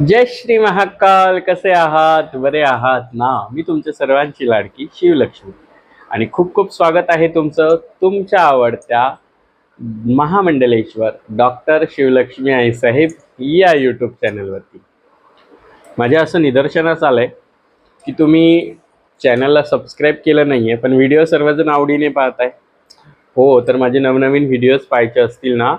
जय श्री महाकाल कसे आहात? बरे आहात ना? मी तुमच्या सर्वांची लाडकी शिवलक्ष्मी. आणि खूप खूप स्वागत आहे तुमचं तुमच्या आवडत्या महामंडलेश्वर डॉक्टर शिवलक्ष्मी आई साहेब या यूट्यूब चॅनलवरती. माझ्या असं निदर्शनास आलं आहे की तुम्ही चॅनलला सबस्क्राईब केलं नाही आहे पण व्हिडिओ सर्वजण आवडीने पाहताय. हो तर माझे नवनवीन व्हिडिओज पाहायचे असतील ना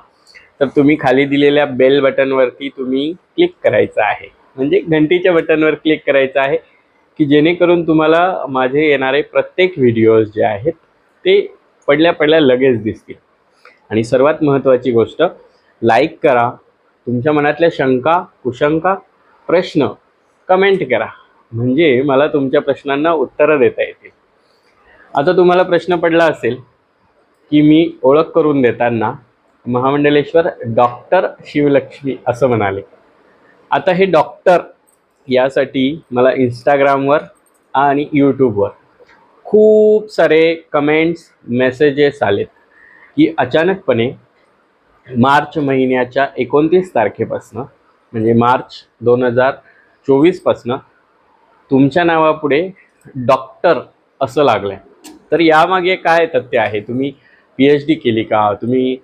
तर तुम्ही खाली दिलेल्या बेल बटनवरती तुम्ही क्लिक करायचं आहे. म्हणजे घंटीच्या बटनवर क्लिक करायचं आहे की जेणेकरून तुम्हाला माझे येणारे प्रत्येक व्हिडिओज जे आहेत ते पडल्या पडल्या लगेच दिसतील. आणि सर्वात महत्त्वाची गोष्ट लाईक करा. तुमच्या मनातल्या शंका कुशंका प्रश्न कमेंट करा. म्हणजे मला तुमच्या प्रश्नांना उत्तरं देता येतील. आता तुम्हाला प्रश्न पडला असेल की मी ओळख करून देताना महामंडलेश्वर डॉक्टर शिवलक्ष्मी असं म्हणाले. आता हे डॉक्टर यासाठी मला इंस्टाग्रामवर आणि यूट्यूबवर खूप सारे कमेंट्स मेसेजेस आलेत की अचानकपणे मार्च महिन्याच्या एकोणतीस तारखेपासनं म्हणजे मार्च दोन हजार चोवीसपासनं तुमच्या नावापुढे डॉक्टर असं लागलं आहे तर यामागे काय तथ्य आहे? तुम्ही पी एच डी केली का? तुम्ही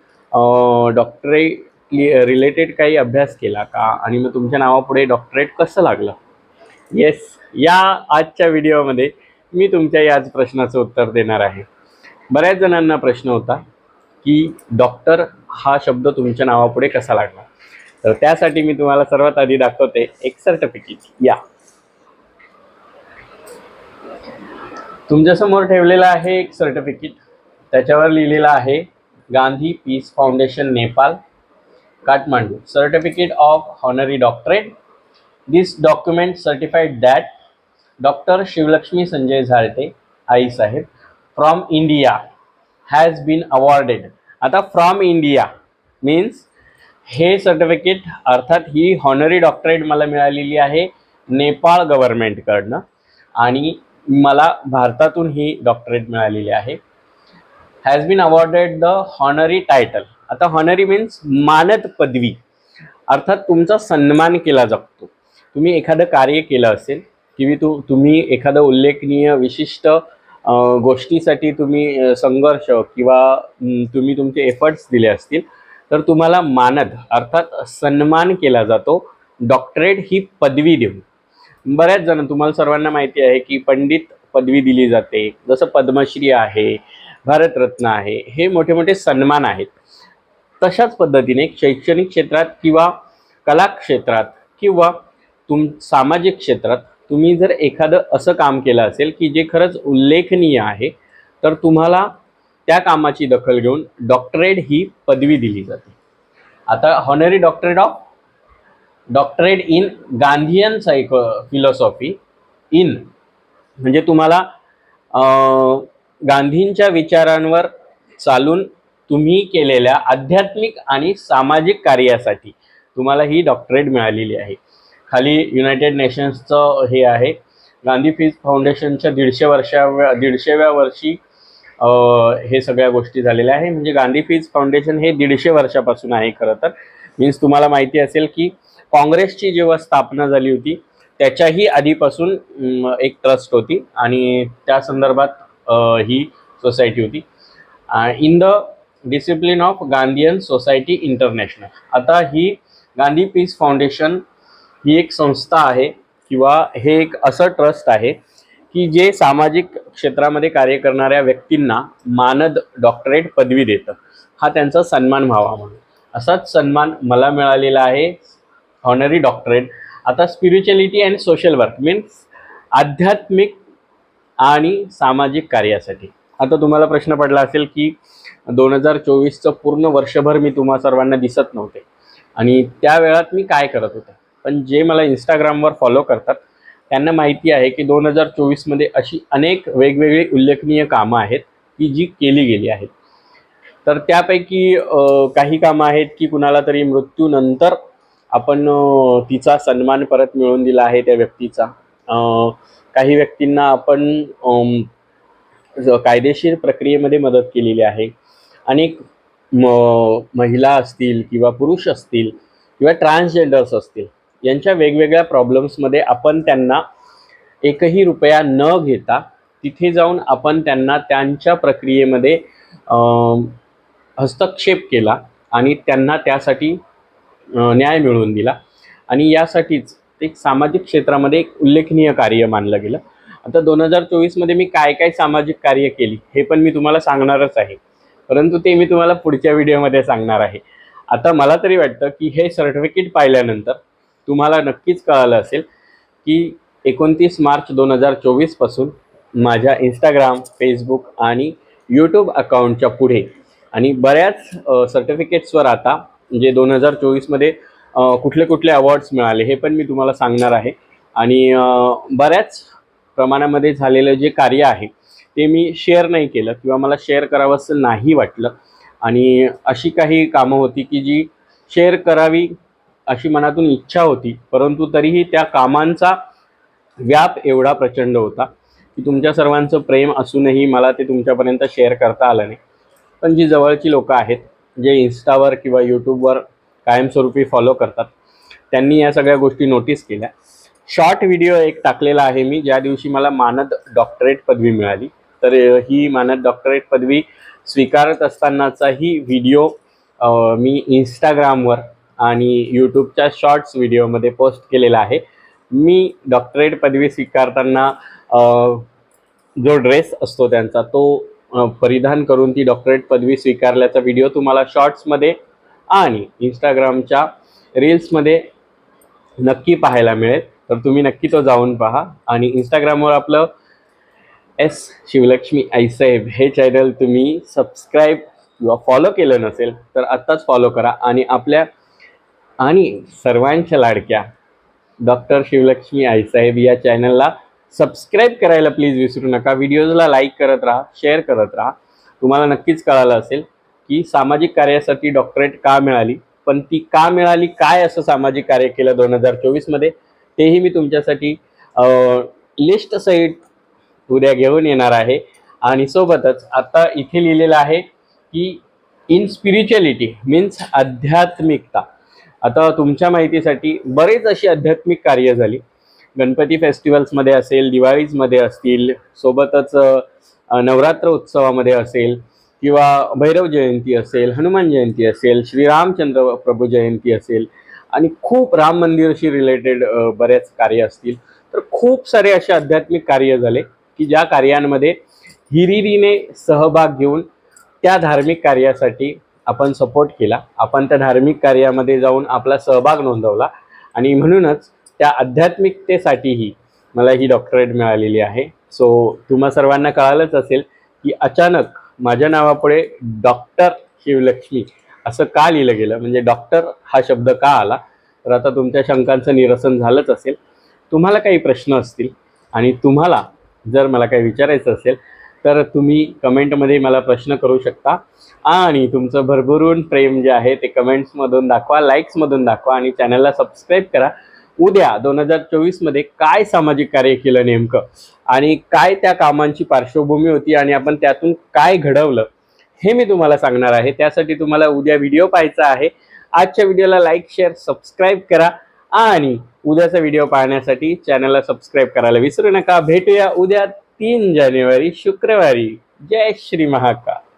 डॉक्टरेट रिलेटेड काही अभ्यास केला का? आणि मग तुमच्या नावापुढे डॉक्टरेट कसं लागलं? येस या आजच्या व्हिडिओमध्ये मी तुमच्या याच प्रश्नाचं उत्तर देणार आहे. बऱ्याच जणांना प्रश्न होता की डॉक्टर हा शब्द तुमच्या नावापुढे कसा लागला? तर त्यासाठी मी तुम्हाला सर्वात आधी दाखवते एक सर्टिफिकेट या. तुमच्यासमोर ठेवलेलं आहे एक सर्टिफिकेट त्याच्यावर लिहिलेलं आहे Gandhi peace foundation Nepal Kathmandu certificate of honorary doctorate this document certified that doctor Shivalakshmi Sanjay Jharte I Saheb from India has been awarded आता फ्रॉम इंडिया मीन्स हे सर्टिफिकेट अर्थात ही हॉनरी डॉक्टरेट मला मिळालेली आहे नेपाळ गव्हर्नमेंटकडनं आणि मला भारतातून ही डॉक्टरेट मिळालेली आहे. Has been awarded the honorary title आता हॉनरी मीन्स मानद पदवी. अर्थात तुमचा सन्मान केला जातो. तुम्ही एखादं कार्य केलं असेल किंवा तू तुम्ही एखादं उल्लेखनीय विशिष्ट गोष्टीसाठी तुम्ही संघर्ष किंवा तुम्ही तुमचे एफर्ट्स दिले असतील तर तुम्हाला मानद अर्थात सन्मान केला जातो. डॉक्टरेट ही पदवी देऊन. बऱ्याच जण तुम्हाला सर्वांना माहिती आहे की पंडित पदवी दिली जाते. जसं पद्मश्री आहे भारतरत्न आहे. हे मोठे मोठे सन्मान आहेत. तशाच पद्धतीने शैक्षणिक क्षेत्रात किंवा कला क्षेत्रात किंवा तुम सामाजिक क्षेत्रात तुम्ही जर एखादं असं काम केलं असेल की जे खरंच उल्लेखनीय आहे तर तुम्हाला त्या कामाची दखल घेऊन डॉक्टरेट ही पदवी दिली जाते. आता honorary doctorate of doctorate in Gandhian psycho philosophy in म्हणजे तुम्हाला गांधींच्या विचारांवर चालून तुम्ही केलेल्या आध्यात्मिक आणि सामाजिक कार्यासाठी तुम्हाला ही डॉक्टरेट मिळालेली आहे. खाली युनायटेड नेशन्सचं हे आहे. गांधी फीज फाउंडेशनच्या दीडशे वर्षाव्या दीडशेव्या वर्षी हे सगळ्या गोष्टी झालेल्या आहे. म्हणजे गांधी फीज फाउंडेशन हे दीडशे वर्षापासून आहे खरं तर. मीन्स तुम्हाला माहिती असेल की काँग्रेसची जेव्हा स्थापना झाली होती त्याच्याही आधीपासून एक ट्रस्ट होती. आणि त्या संदर्भात ही सोसायटी होती. In the discipline of Gandhian society international आता ही गांधी पीस फाउंडेशन ही एक संस्था आहे किंवा हे एक असं ट्रस्ट आहे की जे सामाजिक क्षेत्रामध्ये कार्य करणाऱ्या व्यक्तींना मानद डॉक्टरेट पदवी देतं. हा त्यांचा सन्मान व्हावा म्हणून. असाच सन्मान मला मिळालेला आहे हॉनरी डॉक्टरेट आता spirituality and social work means आध्यात्मिक आणि सामाजिक कार्यासाठी. आता तुम्हाला प्रश्न पडला असेल की दोन हजार चोवीसचं पूर्ण वर्षभर मी तुम्हा सर्वांना दिसत नव्हते. आणि त्या वेळात मी काय करत होते? पण जे मला इंस्टाग्रामवर फॉलो करतात त्यांना माहिती आहे की दोन हजार चोवीसमध्ये अशी अनेक वेगवेगळी उल्लेखनीय कामं आहेत की जी केली गेली आहेत. तर त्यापैकी काही कामं आहेत की कुणाला तरी मृत्यूनंतर आपण तिचा सन्मान परत मिळवून दिला आहे त्या व्यक्तीचा. काही व्यक्तींना आपण कायदेशीर प्रक्रियेमध्ये मदत केलेली आहे. अनेक म महिला असतील किंवा पुरुष असतील किंवा ट्रान्सजेंडर्स असतील यांच्या वेगवेगळ्या प्रॉब्लेम्समध्ये आपण त्यांना एकही रुपया न घेता तिथे जाऊन आपण त्यांना त्यांच्या प्रक्रियेमध्ये हस्तक्षेप केला आणि त्यांना त्यासाठी न्याय मिळवून दिला. आणि यासाठीच एक सामाजिक क्षेत्रामध्ये एक उल्लेखनीय कार्य मानलं गेलं. आता दोन हजार चोवीसमध्ये मी काय काय सामाजिक कार्य केली हे पण मी तुम्हाला सांगणारच आहे. परंतु ते मी तुम्हाला पुढच्या व्हिडिओमध्ये सांगणार आहे. आता मला तरी वाटतं की हे सर्टिफिकेट पाहिल्यानंतर तुम्हाला नक्कीच कळालं असेल की एकोणतीस मार्च दोन हजार चोवीसपासून माझ्या इंस्टाग्राम फेसबुक आणि यूट्यूब अकाउंटच्या पुढे आणि बऱ्याच सर्टिफिकेट्सवर आता म्हणजे दोन हजार चोवीसमध्ये कुठले कुठले अवॉर्ड्स मिळाले हे पण मी तुम्हाला सांगणार आहे. आणि बऱ्याच प्रमाणामध्ये झालेलं जे कार्य आहे ते मी शेअर नाही केलं किंवा मला शेअर करावंसं नाही वाटलं. आणि अशी काही कामं होती की जी शेअर करावी अशी मनातून इच्छा होती परंतु तरीही त्या कामांचा व्याप एवढा प्रचंड होता की तुमच्या सर्वांचं प्रेम असूनही मला ते तुमच्यापर्यंत शेअर करता आलं नाही. पण जी जवळची लोकं आहेत जे इन्स्टावर किंवा यूट्यूबवर कायमस्वरूपी फॉलो करतात. त्यांनी या सगळ्या गोष्टी नोटीस केल्या. शॉर्ट व्हिडिओ एक टाकलेला आहे मी ज्या दिवशी मला मानद डॉक्टरेट पदवी मिळाली. तर ही मानद डॉक्टरेट पदवी स्वीकारत असतानाचाही व्हिडिओ मी इंस्टाग्रामवर आणि यूट्यूबच्या शॉर्ट्स व्हिडिओमध्ये पोस्ट केलेला आहे. मी डॉक्टरेट पदवी स्वीकारताना जो ड्रेस असतो त्यांचा तो परिधान करून ती डॉक्टरेट पदवी स्वीकारल्याचा व्हिडिओ तुम्हाला शॉर्ट्समध्ये आणि इंस्टाग्रामच्या रील्समध्ये नक्की पाहायला मिळेल. तर तुम्ही नक्की तो जाऊन पहा. आणि इंस्टाग्रामवर आपलं एस शिवलक्ष्मी आईसाहेब हे चॅनल तुम्ही सबस्क्राईब किंवा फॉलो केलं नसेल तर आत्ताच फॉलो करा. आणि आपल्या आणि सर्वांच्या लाडक्या डॉक्टर शिवलक्ष्मी आईसाहेब या चॅनलला सबस्क्राईब करायला प्लीज विसरू नका. व्हिडिओजला लाईक करत राहा शेअर करत राहा. तुम्हाला नक्कीच कळालं असेल. की सामाजिक कार्यासाठी डॉक्टरेट का मिळाली? पण ती का मिळाली? काय असं सामाजिक कार्य केलं दोन हजार चोवीसमध्ये तेही मी तुमच्यासाठी लिस्ट सहित उद्या घेऊन येणार आहे. आणि सोबतच आता इथे लिहिलेलं आहे की इन स्पिरिच्युअलिटी मीन्स आध्यात्मिकता. आता तुमच्या माहितीसाठी बरेच अशी आध्यात्मिक कार्य झाली. गणपती फेस्टिवल्समध्ये असेल दिवाळीजमध्ये असतील सोबतच नवरात्र उत्सवामध्ये असेल किंवा भैरव जयंती असेल हनुमान जयंती असेल श्रीरामचंद्र प्रभू जयंती असेल आणि खूप राम मंदिरशी रिलेटेड बरेच कार्य असतील. तर खूप सारे असे आध्यात्मिक कार्य झाले की ज्या कार्यांमध्ये हिरिरीने सहभाग घेऊन त्या धार्मिक कार्यासाठी आपण सपोर्ट केला. आपण त्या धार्मिक कार्यामध्ये जाऊन आपला सहभाग नोंदवला आणि म्हणूनच त्या आध्यात्मिकतेसाठीही मला ही डॉक्टरेट मिळालेली आहे. सो तुम्हा सर्वांना कळालंच असेल की अचानक माझ्या नावापुढे डॉक्टर शिवलक्ष्मी असं का लिहिलं गेलं? म्हणजे डॉक्टर हा शब्द का आला? तर आता तुमच्या शंकांचं निरसन झालंच असेल. तुम्हाला काही प्रश्न असतील आणि तुम्हाला जर मला काही विचारायचं असेल तर तुम्ही कमेंटमध्ये मला प्रश्न करू शकता. आणि तुमचं भरभरून प्रेम जे आहे ते कमेंट्समधून दाखवा लाईक्समधून दाखवा आणि चॅनलला सबस्क्राईब करा. उद्या दोन हजार चोवीसमध्ये काय सामाजिक कार्य केलं नेमकं? आणि काय त्या कामांची पार्श्वभूमी होती आणि आपण त्यातून काय घडवलं? हे मी तुम्हाला सांगणार आहे. त्यासाठी तुम्हाला उद्या व्हिडिओ पाहायचा आहे. आजच्या व्हिडिओला लाईक शेअर सबस्क्राईब करा आणि उद्याचा व्हिडिओ पाहण्यासाठी चॅनलला सबस्क्राईब करायला विसरू नका. भेटूया उद्या तीन जानेवारी शुक्रवारी. जय श्री महाकाल.